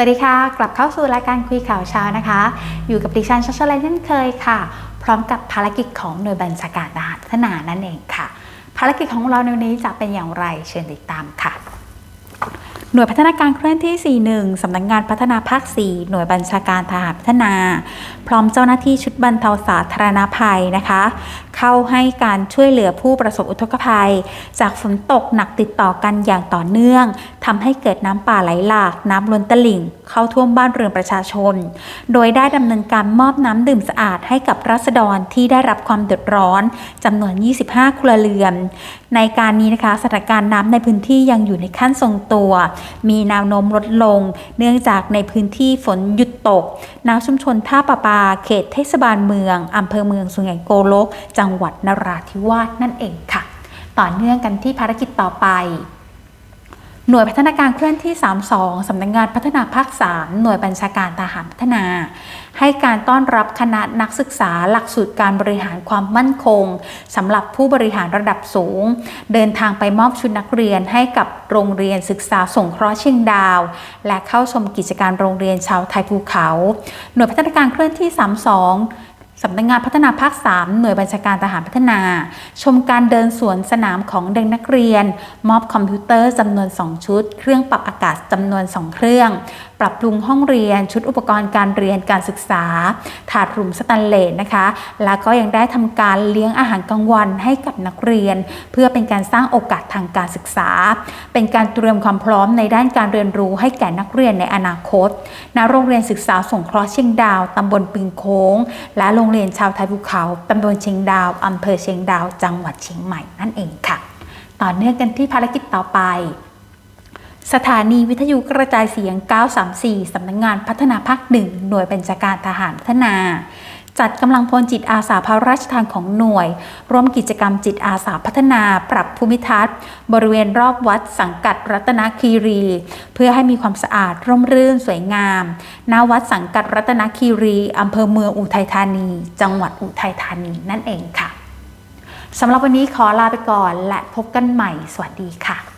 วัสดีค่ะ กลับเข้าสู่รายการคุยข่าวเช้านะคะ อยู่กับดิฉันชัชเลนเช่นเคยค่ะ พร้อมกับภารกิจของหน่วยบัญชาการทหารพัฒนานั่นเองค่ะ ภารกิจของเราในวันนี้จะเป็นอย่างไรเชิญติดตามค่ะ หน่วยพัฒนาการเคลื่อนที่ 41 สำนักงงานพัฒนาภาค 4 หน่วยบัญชาการทหารพัฒนา พร้อมเจ้าหน้าที่ชุดบรรเทาสาธารณภัยนะคะ เข้าให้การช่วยเหลือผู้ประสบอุทกภัย จากฝนตกหนักติดต่อกันอย่างต่อเนื่องทำให้เกิดน้ำป่าไหลหลาก น้ำล้นตลิ่ง เข้าท่วมบ้านเรือนประชาชน โดยได้ดำเนินการมอบน้ำดื่มสะอาดให้กับรัษฎรที่ได้รับความเดือดร้อนจำนวน 25 ครัวเรือน ในการนี้นะคะสถานการณ์น้ำในพื้นที่ยังอยู่ในขั้นทรงตัว มีแนวโน้มลดลง เนื่องจากในพื้นที่ฝนหยุดตกน้ำชุมชนท่าประปา เขตเทศบาลเมืองอำเภอเมืองสุไหงโกลก จังหวัดนราธิวาสนั่นเองค่ะ ต่อเนื่องกันที่ภารกิจต่อไป หน่วยพัฒนาการเคลื่อนที่ 32 สำนักงงานพัฒนาภาค 3 หน่วยบัญชาการทหารพัฒนา ให้การต้อนรับคณะนักศึกษาหลักสูตรการบริหารความมั่นคงสำหรับผู้บริหารระดับสูง เดินทางไปมอบชุดนักเรียนให้กับโรงเรียนศึกษาสงเคราะห์เชียงดาว และเข้าชมกิจการโรงเรียนชาวไทยภูเขา หน่วยพัฒนาการเคลื่อนที่ 32 สำนักงงานพัฒนาภาค 3 หน่วยบัญชาการทหารพัฒนา ชมการเดินสวนสนามของเด็กนักเรียน มอบคอมพิวเตอร์จำนวน 2 ชุด เครื่องปรับอากาศจำนวน 2 เครื่อง ปรับปรุงห้องเรียน ชุดอุปกรณ์การเรียนการศึกษา ถาดหลุมสแตนเลสนะคะ แล้วก็ยังได้ทำการเลี้ยงอาหารกลางวันให้กับนักเรียน เพื่อเป็นการสร้างโอกาสทางการศึกษา เป็นการเตรียมความพร้อมในด้านการเรียนรู้ให้แก่นักเรียนในอนาคตณโรงเรียนศึกษาสงเคราะห์เชียงดาวตำบลปึงโค้ง และโรงเรียนชาวไทยภูเขาตำบลเชียงดาวอำเภอเชียงดาว จังหวัดเชียงใหม่นั่นเองค่ะ ต่อเนื่องกันที่ภารกิจต่อไป สถานีวิทยุกระจายเสียง 934 สำนักงงานพัฒนาภาคหนึ่งหน่วยบัญชาการทหารพัฒนา จัดกำลังพลจิตอาสาพระราชทานของหน่วย ร่วมกิจกรรมจิตอาสาพัฒนาปรับภูมิทัศน์ บริเวณรอบวัดสังกัดรัตนคีรี เพื่อให้มีความสะอาดร่มรื่นสวยงามณวัดสังกัดรัตนคีรีอำเภอเมืองอุทัยธานี จังหวัดอุทัยธานีนั่นเองค่ะสำหรับวันนี้ขอลาไปก่อนและพบกันใหม่ สวัสดีค่ะ